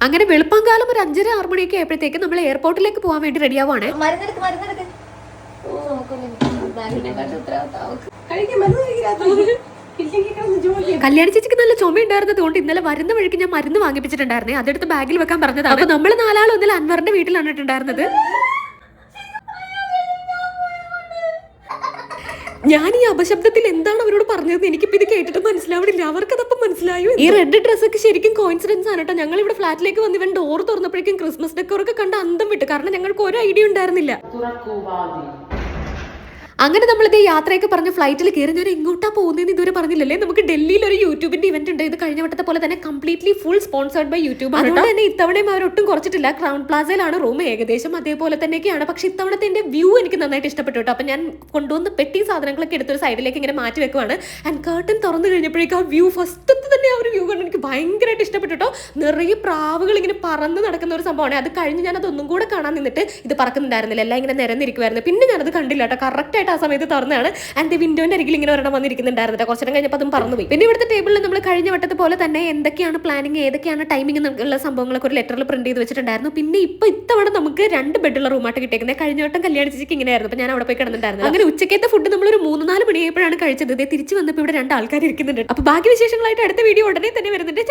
അങ്ങനെ വെളുപ്പാങ്കാലം ഒരു അഞ്ചര ആറ് മണിയൊക്കെ ആയപ്പോഴത്തേക്ക് നമ്മൾ എയർപോർട്ടിലേക്ക് പോകാൻ വേണ്ടി റെഡിയാവാണ് ആവാണ് കല്യാണി ചേച്ചിക്ക് നല്ല ചുമ ഉണ്ടായിരുന്നതുകൊണ്ട് ഇന്നലെ വരുന്ന വഴിക്ക് ഞാൻ മരുന്ന് വാങ്ങിപ്പിച്ചിട്ടുണ്ടായിരുന്നേ. അതെടുത്ത് ബാഗിൽ വെക്കാൻ പറഞ്ഞതാണ്. അപ്പൊ നമ്മൾ നാലാളും ഇന്നലെ അൻവറിന്റെ വീട്ടിലാണ് ഉണ്ടായിരുന്നത് ഞാൻ ഈ അപശബ്ദത്തിൽ എന്താണ് അവരോട് പറഞ്ഞത് എനിക്കിപ്പോ ഇത് കേട്ടിട്ട് മനസ്സിലാവണില്ല. അവർക്ക് അതപ്പം മനസ്സിലായോ ഈ റെഡ് ഡ്രസ് ഒക്കെ ശരിക്കും കോയിൻസിഡൻസ് ആണ് കേട്ടോ ഞങ്ങൾ ഇവിടെ ഫ്ലാറ്റിലേക്ക് വന്ന് ഇവൻ ഡോർ തുറന്നപ്പോഴേക്കും ക്രിസ്മസ് ഡെക്കോർ ഒക്കെ കണ്ട് അന്തം വിട്ടു. കാരണം ഞങ്ങൾക്ക് ഒരു ഐഡിയ ഉണ്ടായിരുന്നില്ല. അങ്ങനെ നമ്മളിതേ യാത്രയൊക്കെ പറഞ്ഞ് ഫ്ലൈറ്റിൽ കയറി ഞാൻ എങ്ങോട്ടാ പോകുന്നതെന്ന് ഇതുവരെ പറഞ്ഞില്ലല്ലേ? നമുക്ക് ഡൽഹിയിൽ ഒരു യൂട്യൂബിന്റെ ഇവന്റ് ഉണ്ട്. ഇത് കഴിഞ്ഞ വട്ടത്തെ പോലെ തന്നെ completely full sponsored by YouTube അതുകൊണ്ട് തന്നെ ഇത്തവണയും അവരൊട്ടും കുറച്ചിട്ടില്ല. ക്രൗൺ പ്ലാസയിലാണ് റൂം ഏകദേശം അതേപോലെ തന്നെയൊക്കെയാണ്. പക്ഷെ ഇത്തവണത്തെ എന്റെ വ്യൂ എനിക്ക് നന്നായിട്ട് ഇഷ്ടപ്പെട്ടു കേട്ടോ. അപ്പൊ ഞാൻ കൊണ്ടുവന്ന് പെട്ടി സാധനങ്ങളൊക്കെ എടുത്തൊരു സൈഡിലേക്ക് ഇങ്ങനെ മാറ്റി വെക്കുവാണ്. ആൻഡ് കേർട്ടൻ തുറന്നു കഴിഞ്ഞപ്പോഴേക്കും ആ വ്യൂ ഫസ്റ്റ് തന്നെ ആ ഒരു വ്യൂ കണ്ട് എനിക്ക് ഭയങ്കരമായിട്ട് ഇഷ്ടപ്പെട്ടു കേട്ടോ. നിറയെ പ്രാവുകൾ ഇങ്ങനെ പറന്ന് നടക്കുന്ന ഒരു സംഭവമാണ്. അത് കഴിഞ്ഞ് ഞാൻ അതൊന്നും കൂടെ കാണാൻ നിന്നിട്ട് ഇത് പറക്കുന്നുണ്ടായിരുന്നില്ല. എല്ലാം ഇങ്ങനെ നിരന്നിരിക്കുമായിരുന്നു പിന്നെ ഞാനത് കണ്ടില്ല കേട്ടോ. കറക്റ്റ് ആയിട്ട് ആ സമയത്ത് തുറന്നാണ്. ആൻഡ് വിൻഡോന്റെ അരികിൽ ഇങ്ങനെ ഒരെണ്ണം വന്നിരിക്കുന്നുണ്ടായിരുന്നു. കുറച്ച് നേരം കഴിഞ്ഞപ്പോൾ അതും പറന്നുപോയി. പിന്നെ ഇവിടുത്തെ ടേബിളിൽ നമ്മൾ കഴിഞ്ഞ വട്ടത്തെ പോലെ തന്നെ എന്തൊക്കെയാണ് പ്ലാനിങ് ഏതൊക്കെയാണ് ടൈമിംഗ് ഉള്ള സംഭവങ്ങളൊക്കെ ഒരു ലെറ്ററിൽ പ്രിന്റ് ചെയ്ത് വെച്ചിട്ടുണ്ടായിരുന്നു. പിന്നെ ഇപ്പൊ ഇത്തവണ നമുക്ക് രണ്ട് ബെഡുള്ള റൂമായിട്ട് കിട്ടിയേക്കുന്നത് കഴിഞ്ഞ വട്ടം കല്യാണ ചേച്ചിക്ക് ഇങ്ങനെയായിരുന്നു. അപ്പൊ ഞാൻ അവിടെ പോയി കിടന്നിട്ടുണ്ടായിരുന്നു. അങ്ങനെ ഉച്ചക്കത്തെ ഫുഡ് നമ്മൾ ഒരു മൂന്ന് നാല് മണിയായപ്പോഴാണ് കഴിച്ചത്. ഇതേ തിരിച്ച് വന്നപ്പോൾ ഇവിടെ രണ്ട് ആൾക്കാർ ഇരിക്കുന്നുണ്ട് അപ്പൊ ബാക്കി വിശേഷങ്ങളായിട്ട് അടുത്ത വീഡിയോ ഉടനെ തന്നെ വരുന്നുണ്ട്.